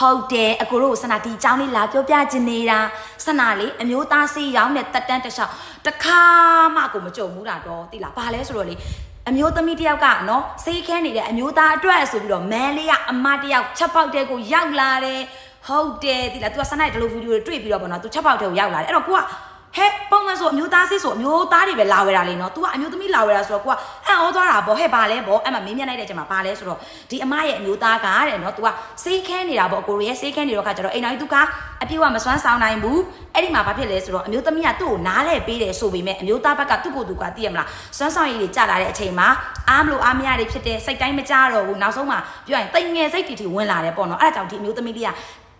ဟုတ်တယ်အကိုတို့ဆန္ဒဒီအကြောင်းလေးလာပြောပြခြင်းနေတာဆန္ဒလေးအမျိုးသားစေးရောင်းတဲ့တက်တန်းတစ်လျှောက်တစ်ခါမှကိုမကြုံဘူးတာတော့သိလားဘာလဲဆိုတော့လေအမျိုးသမီးတစ်ယောက်ကနော်စေးခဲနေတဲ့အမျိုးသားအတွက်ဆိုပြီးတော့မန်းလေးကအမတစ်ယောက်ချက်ပေါက်တဲ့ကိုရောက်လာတယ်ဟုတ်တယ်သိလား तू ကဆန္ဒရဲ့ဒီလိုဗီဒီယိုတွေတွေ့ပြီးတော့ပေါ့နော် तू ချက်ပေါက်တဲ့ကိုရောက်လာတယ်အဲ့တော့ကိုက ဟဲ့ပုံမှန်ဆိုအမျိုးသားစစ်ဆိုအမျိုးသားတွေပဲလာဝဲတာလေနော် तू ကအမျိုးသမီးလာဝဲတာဆိုတော့ကိုကအံ့ဩသွားတာပေါ့ဟဲ့ဘာလဲပေါ့အဲ့မှာမင်းမြတ်လိုက်တဲ့အချိန်မှာဘာလဲဆိုတော့ဒီအမရဲ့အမျိုးသားကတဲ့နော် तू ကစေးခဲနေတာပေါ့ကိုရီးယားစေးခဲနေတော့ခါကျတော့အိမ်တော်ကြီး तू ကအပြည့်အဝမစွမ်းဆောင်နိုင်ဘူးအဲ့ဒီမှာဘာဖြစ်လဲဆိုတော့အမျိုးသမီးကသူ့ကိုနားလဲပေးတယ်ဆိုပေမဲ့အမျိုးသားဘက်ကသူ့ကိုယ်သူကသိရမလားစွမ်းဆောင်ရည်တွေကြာလာတဲ့အချိန်မှာအားမလို့အားမရတွေဖြစ်တဲ့စိတ်တိုင်းမကြတော့ဘူးနောက်ဆုံးမှာပြောရင်တိမ်ငယ်စိတ်တီတီဝင်လာတယ်ပေါ့နော်အဲ့ဒါကြောင့်ဒီအမျိုးသမီးလေးက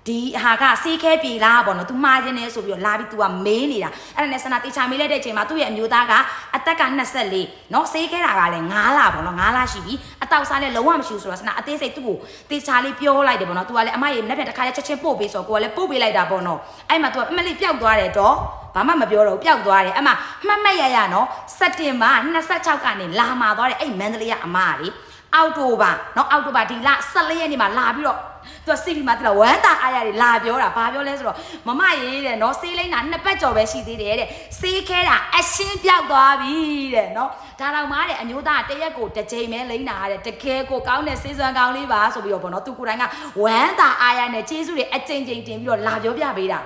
ဒီဟာကစေးခဲပြေလားပေါ့နော် तू မှားခြင်းနဲ့ဆိုပြီးတော့လာပြီး तू ကမေးနေတာအဲ့ဒါနဲ့ဆန္ဒတေချာမေးလိုက်တဲ့အချိန်မှာသူ့ရဲ့အမျိုးသားကအသက်က24နော်စေးခဲတာကလည်း9လပေါ့နော်9လရှိပြီအတောက်စားလည်းလုံးဝမရှိဘူးဆိုတော့ဆန္ဒအသေးစိတ်သူ့ကိုတေချာလေးပြောလိုက်တယ်ပေါ့နော် तू ကလည်းအမရေမနေ့ပြန်တစ်ခါလဲချက်ချင်းပို့ပေးဆိုတော့ကိုကလည်းပို့ပေးလိုက်တာပေါ့နော်အဲ့မှာ तू ကအမလေးပျောက်သွားတယ်တော့ဘာမှမပြောတော့ပျောက်သွားတယ်အမမှတ်မှတ်ရရနော်စက်တင်ဘာ26ကနေလာမှာသွားတယ်အဲ့မန္တလေးကအမလေး အောက်တိုဘာเนาะအောက်တိုဘာဒီလ14ရက်နေ့မှာလာပြီးတော့သူကစီဒီမှာတလားဝမ်းတာအားရတယ်လာပြောတာဘာပြောလဲဆိုတော့မမရေးတဲ့နော်စေးလိမ့်တာနှစ်ပတ်ကျော်ပဲရှိသေးတယ်တဲ့စေးခဲတာအရှင်းပြောက်သွားပြီတဲ့နော်ဒါတော့မားတဲ့အမျိုးသားတရက်ကိုတစ်ချိန်ပဲလိမ့်တာတဲ့တကယ်ကိုကောင်းတဲ့စေးစွမ်းကောင်းလေးပါဆိုပြီးတော့ဗောနော်သူကိုယ်တိုင်ကဝမ်းတာအားရနဲ့ကျေးဇူးတွေအကြိမ်ကြိမ်တင်ပြီးတော့လာပြောပြပေးတာ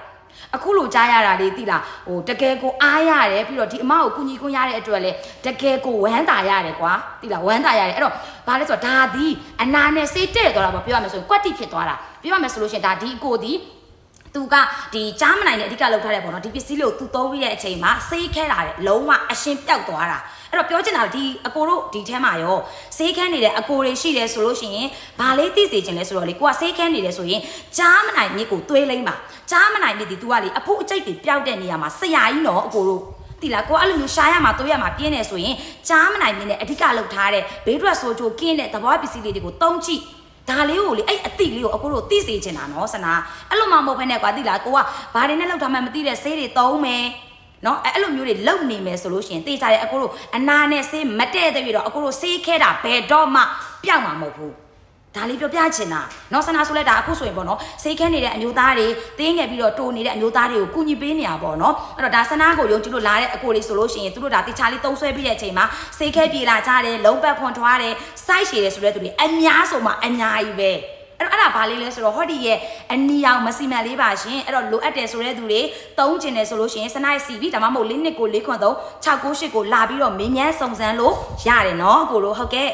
အခုလိုကြားရတာလေးသိလားဟိုတကယ်ကိုအားရတယ်ပြီးတော့ဒီအမကိုကုညီကွန်းရတဲ့အတွက်လေတကယ်ကိုဝမ်းတာရတယ်ကွာသိလားဝမ်းတာရတယ်အဲ့တော့ဘာလဲဆိုတော့ဒါဒီအနာနဲ့စေးတဲ့သွားတာပေါ့ပြောရမယ်ဆိုရင်ကွက်တိဖြစ်သွားတာပြောရမယ်ဆိုလို့ရှိရင်ဒါဒီအကိုဒီ သူကဒီကြားမနိုင်တဲ့အဓိကလောက်ထားတဲ့ပေါ့နော်ဒီပစ္စည်းလေးကိုသူသုံးပြီးတဲ့အချိန်မှာစေးခဲတာတဲ့လုံးဝအရှင်ပြောက်သွားတာအဲ့တော့ပြောချင်တာဒီအကိုတို့ဒီထဲမှာရောစေးခဲနေတဲ့အကိုတွေရှိတယ်ဆိုလို့ရှိရင်ဘာလေးသိစေချင်လဲဆိုတော့လေကိုကစေးခဲနေတယ်ဆိုရင်ကြားမနိုင်မြစ်ကိုသွေးလိမ့်ပါကြားမနိုင်မြစ်ဒီ तू ကလေအဖို့အကျိတ်တွေပျောက်တဲ့နေရာမှာဆရာကြီးနော်အကိုတို့တိလားကိုအဲ့လိုမျိုးရှားရမှာတိုးရမှာပြင်းနေဆိုရင်ကြားမနိုင်မြစ်နဲ့အဓိကလောက်ထားတဲ့ဘေးထွက်ဆိုးချိုကင်းတဲ့သဘောပစ္စည်းလေးတွေကိုတုံးကြည့် ဒါလေးကိုလေအဲ့အတိလေးကိုအခုတို့သိစေချင်တာနော်ဆနာအဲ့လိုမှမဟုတ်ဖ ೇನೆ ကွာသိလားကိုကဘာတွေနဲ့လောက်ထားမှမသိတဲ့ဆေးတွေသုံးမယ်နော်အဲ့အဲ့လိုမျိုးတွေလုံနေမယ်ဆိုလို့ရှိရင်သိကြတယ်အခုတို့အနာနဲ့ဆေးမတဲ့တဲ့ပြီးတော့အခုတို့ဆေးခဲတာဘယ်တော့မှပျောက်မှာမဟုတ်ဘူး ဒါလေးပြောပြချင်တာနော်ဆနာဆိုလဲဒါအခုဆိုရင်ပေါ့နော်ဆေးခဲနေတဲ့အမျိုးသားတွေတင်းငယ်ပြီးတော့တိုးနေတဲ့အမျိုးသားတွေကိုကူညီပေးနေတာပေါ့နော်အဲ့တော့ဒါဆနာကိုယုံကြည်လို့လာတဲ့အကိုတွေဆိုလို့ရှိရင်သူတို့ဒါတိချာလေးတုံးဆွဲပြီးတဲ့အချိန်မှာဆေးခဲပြေလာကြတယ်လုံးပတ်ဖွန်ထွားတယ်စိုက်ရှည်တယ်ဆိုတဲ့သူတွေအများဆုံးမှအများကြီးပဲအဲ့တော့အဲ့ဒါဘာလေးလဲဆိုတော့ဟောဒီရဲ့အနီအောင်မစီမံလေးပါရှင်အဲ့တော့လိုအပ်တယ်ဆိုတဲ့သူတွေတုံးကျင်တယ်ဆိုလို့ရှိရင်စနိုက်စီပြီးဒါမှမဟုတ်၄နှစ်ကို၄ခွန်3 6 9 8ကိုလာပြီးတော့မင်းမြန်းစုံစမ်းလို့ရတယ်နော်ကိုလိုဟုတ်ကဲ့